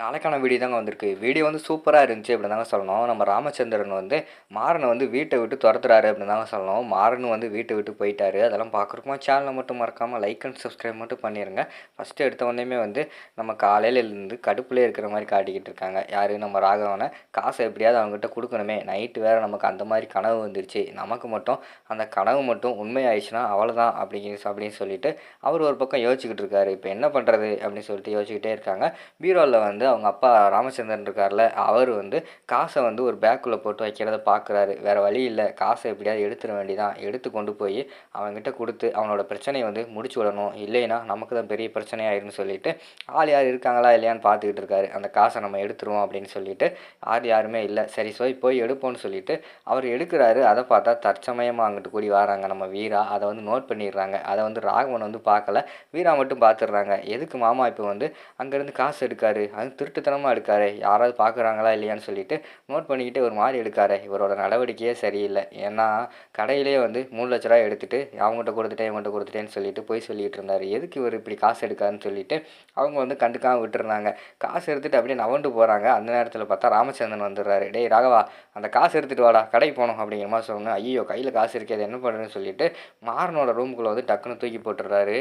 நாளைக்கான வீடியோ தாங்க வந்திருக்கு. வீடியோ வந்து சூப்பராக இருந்துச்சு அப்படின்னு தாங்க சொல்லணும். நம்ம ராமச்சந்திரன் வந்து மாறனை வந்து வீட்டை விட்டு துரத்துறாரு அப்படின்னு தாங்க சொல்லணும். மாறன் வந்து வீட்டை விட்டு போயிட்டாரு. அதெல்லாம் பார்க்குறோமா சேனலை மட்டும் மறக்காமல் லைக் அண்ட் சப்ஸ்கிரைப் மட்டும் பண்ணிடுங்க ஃபஸ்ட்டு எடுத்த உடனேமே வந்து நம்ம காலையிலேருந்து கடுப்புலேயே இருக்கிற மாதிரி காட்டிக்கிட்டு இருக்காங்க. யார்? நம்ம ராகவனை. காசை எப்படியாவது அவங்ககிட்ட கொடுக்கணுமே. நைட்டு வேறு நமக்கு அந்த மாதிரி கனவு வந்துருச்சு. நமக்கு மட்டும் அந்த கனவு மட்டும் உண்மையாயிடுச்சுன்னா அவ்வளோதான் அப்படிங்கிற அப்படின்னு சொல்லிட்டு அவர் ஒரு பக்கம் யோசிச்சுக்கிட்டு இருக்காரு. இப்போ என்ன பண்ணுறது அப்படின்னு சொல்லிட்டு யோசிச்சுக்கிட்டே இருக்காங்க. பீரோவில் வந்து அவங்க அப்பா ராமச்சந்திரன் இருக்கார்ல அவர் வந்து காசை வந்து ஒரு பேக்குள்ளே போட்டு வைக்கிறத பார்க்குறாரு வேறு வழி இல்லை. காசை எப்படியாவது எடுத்துட வேண்டிதான். எடுத்து கொண்டு போய் அவன்கிட்ட கொடுத்து அவனோட பிரச்சனையை வந்து முடிச்சு விடணும். இல்லைன்னா நமக்கு தான் பெரிய பிரச்சனையாயிருன்னு சொல்லிட்டு ஆள் யார் இருக்காங்களா இல்லையான்னு பார்த்துக்கிட்டு இருக்காரு. அந்த காசை நம்ம எடுத்துருவோம் அப்படின்னு சொல்லிட்டு யார் யாருமே இல்லை. சரி சோய் போய் எடுப்போம்னு சொல்லிட்டு அவர் எடுக்கிறாரு. அதை பார்த்தா தற்சமயமாக அங்கிட்டு கூடி வராங்க. நம்ம வீரா அதை வந்து நோட் பண்ணிடுறாங்க. அதை வந்து ராகவன் வந்து பார்க்கல. வீரா மட்டும் பார்த்துடுறாங்க. எதுக்கு மாமா இப்போ வந்து அங்கேருந்து காசு எடுக்காரு? அது திருட்டுத்தனமாக எடுக்காரு யாராவது பார்க்குறாங்களா இல்லையான்னு சொல்லிட்டு நோட் பண்ணிக்கிட்டு ஒரு மாதிரி எடுக்காரு. இவரோட நடவடிக்கையே சரியில்லை. ஏன்னா கடையிலே வந்து மூணு லட்ச ரூபாய் எடுத்துகிட்டு அவங்ககிட்ட கொடுத்துட்டேன் இவங்ககிட்ட கொடுத்துட்டேன்னு சொல்லிட்டு போய் சொல்லிட்டு இருந்தார். எதுக்கு இவர் இப்படி காசு எடுக்காருன்னு சொல்லிட்டு அவங்க வந்து கண்டுக்காமல் விட்டுருந்தாங்க காசு எடுத்துகிட்டு அப்படியே நவண்டு போகிறாங்க அந்த நேரத்தில் பார்த்தா ராமச்சந்திரன் வந்துடுறாரு. டேய் ராகவா அந்த காசு எடுத்துகிட்டு வாடா கடைக்கு போனோம் அப்படிங்கிற மாதிரி சொன்னேன் ஐயோ கையில் காசு இருக்கே அது என்ன பண்ணுறேன்னு சொல்லிட்டு மாறனோட ரூமுக்குள்ளே வந்து டக்குன்னு தூக்கி போட்டுடுறாரு.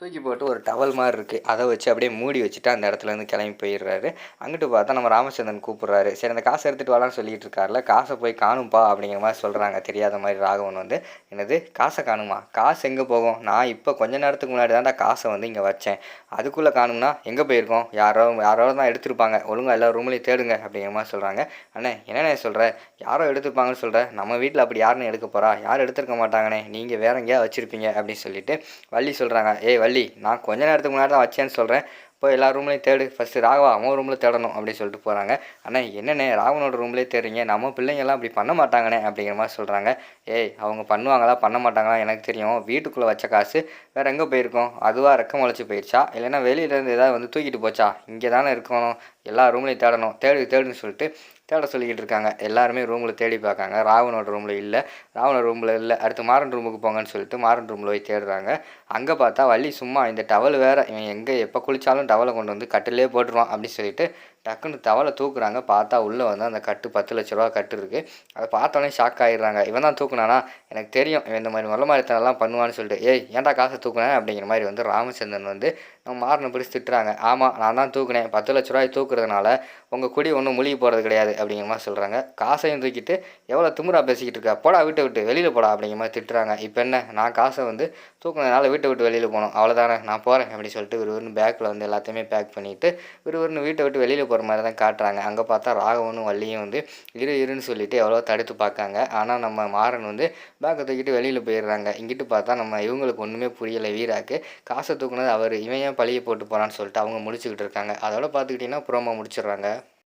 தூக்கி போட்டு ஒரு டவல் மாதிரி இருக்குது அதை வச்சு அப்படியே மூடி வச்சுட்டு அந்த இடத்துலேருந்து கிளம்பி போயிடுறாரு. அங்கிட்டு பார்த்தா நம்ம ராமச்சந்திரன் கூப்பிட்றாரு. சரி அந்த காசை எடுத்துகிட்டு வாடான்னு சொல்லிட்டு இருக்காருல காசை போய் காணும்பா அப்படிங்கிற மாதிரி சொல்கிறாங்க தெரியாத மாதிரி ராகவன் வந்து என்னது காசை காணுமா? காசு எங்கே போகும்? நான் இப்போ கொஞ்ச நேரத்துக்கு முன்னாடி தான்டா காசை வந்து இங்கே வச்சேன். அதுக்குள்ளே காணும்னா எங்கே போயிருக்கோம்? யாரோ யாரோ தான் எடுத்திருப்பாங்க. ஒழுங்காக எல்லா ரூம்லேயும் தேடுங்க அப்படிங்கிற மாதிரி சொல்கிறாங்க அண்ணே என்னண்ணே சொல்கிற யாரோ எடுத்துருப்பாங்கன்னு சொல்கிற நம்ம வீட்டில் அப்படி யாருன்னு எடுக்க போகிறா யாரும் எடுத்துருக்க மாட்டாங்கண்ணே? நீங்கள் வேற எங்கேயா வச்சுருப்பீங்க அப்படின்னு சொல்லிட்டு வள்ளி சொல்கிறாங்க ஏய் வள்ளி. நான் கொஞ்ச நேரத்துக்கு முன்னாடி தான் வச்சேன்னு சொல்கிறேன் இப்போ எல்லா ரூம்லேயும் தேடு. ஃபஸ்ட்டு ராகவா அவன் ரூமில் தேடணும் அப்படின்னு சொல்லிட்டு போகிறாங்க அண்ணா என்னண்ணே ராகவனோட ரூம்லேயே தேடுறீங்க? நம்ம பிள்ளைங்கெல்லாம் அப்படி பண்ண மாட்டாங்கண்ணே அப்படிங்கிற மாதிரி சொல்கிறாங்க ஏய் அவங்க பண்ணுவாங்களா? பண்ண மாட்டாங்களா? எனக்கு தெரியும். வீட்டுக்குள்ளே வச்ச காசு வேறு எங்கே போயிருக்கோம்? அதுவாக ரெக்க முளைச்சி போயிடுச்சா இல்லைன்னா வெளியிலேருந்து ஏதாவது வந்து தூக்கிட்டு போச்சா? இங்கே தானே இருக்கணும். எல்லா ரூம்லேயும் தேடணும். தேடு தேடுன்னு சொல்லிட்டு தேட சொல்லிக்கிட்டு இருக்காங்க. எல்லாருமே ரூமில் தேடி பார்க்காங்க. ராவனோட ரூமில் இல்லை. ராவண ரூமில் இல்லை. அடுத்து மாறன் ரூமுக்கு போங்கன்னு சொல்லிட்டு மாறன் ரூமில் போய் தேடுறாங்க. அங்கே பார்த்தா வள்ளி சும்மா இந்த டவல் வேறு இவன் எங்கே எப்போ குளித்தாலும் டவலை கொண்டு வந்து கட்டிலே போட்டுருவான் அப்படின்னு சொல்லிட்டு டக்குன்னு தவளை தூக்குறாங்க. பார்த்தா உள்ளே வந்து அந்த கட்டு பத்து லட்ச ரூபா கட்டு இருக்குது அதை பார்த்தோன்னே ஷாக் ஆகிடுறாங்க இவன் தான் தூக்குனானா? எனக்கு தெரியும். இவன் இந்த மாதிரி முதல்ல மாதிரித்தனெல்லாம் பண்ணுவான்னு சொல்லிட்டு ஏய் ஏன்டா காசை தூக்குனேன் அப்படிங்கிற மாதிரி வந்து ராமச்சந்திரன் வந்து நம்ம மாறின பிடிச்சி திட்டுறாங்க. ஆமாம் நான் தான் தூக்குனேன். பத்து லட்ச ரூபாய் தூக்குறதுனால உங்கள் குடி ஒன்றும் முழுகி போகிறது கிடையாது. அப்படிங்கிற மாதிரி சொல்கிறாங்க காசையும் தூக்கிட்டு எவ்வளோ திமுறா பேசிக்கிட்டு இருக்கா? போடா வீட்டை விட்டு. வெளியில் போடா. அப்படிங்கிற மாதிரி திட்டுறாங்க. இப்போ என்ன? நான் காசை வந்து தூக்குனதுனால வீட்டை விட்டு வெளியில் போகணும். அவ்வளோதானே நான் போகிறேன் அப்படின்னு சொல்லிட்டு விறுவிறுன்னு பேக்கில் வந்து எல்லாத்தையுமே பேக் பண்ணிவிட்டு விறுவிறுன்னு வீட்டை விட்டு வெளியில் போகிற மாதிரி தான் காட்டுறாங்க. அங்கே பார்த்தா ராகவனும் வள்ளியும் வந்து இரு இருன்னு சொல்லிட்டு எவ்வளோ தடுத்து பார்க்காங்க. ஆனால் நம்ம மாறன் வந்து பேக்கை தூக்கிட்டு வெளியில் போயிடுறாங்க. இங்கிட்டு பார்த்தா நம்ம இவங்களுக்கு ஒன்றுமே புரியலை. வீராக்கு காசை தூக்குனது அவர் இவன் ஏன் பழியை போட்டு போகிறான்னு சொல்லிட்டு அவங்க முடிச்சுக்கிட்டு இருக்காங்க. அதோட பார்த்துக்கிட்டிங்கன்னா ப்ரோமோ முடிச்சிடுறாங்க.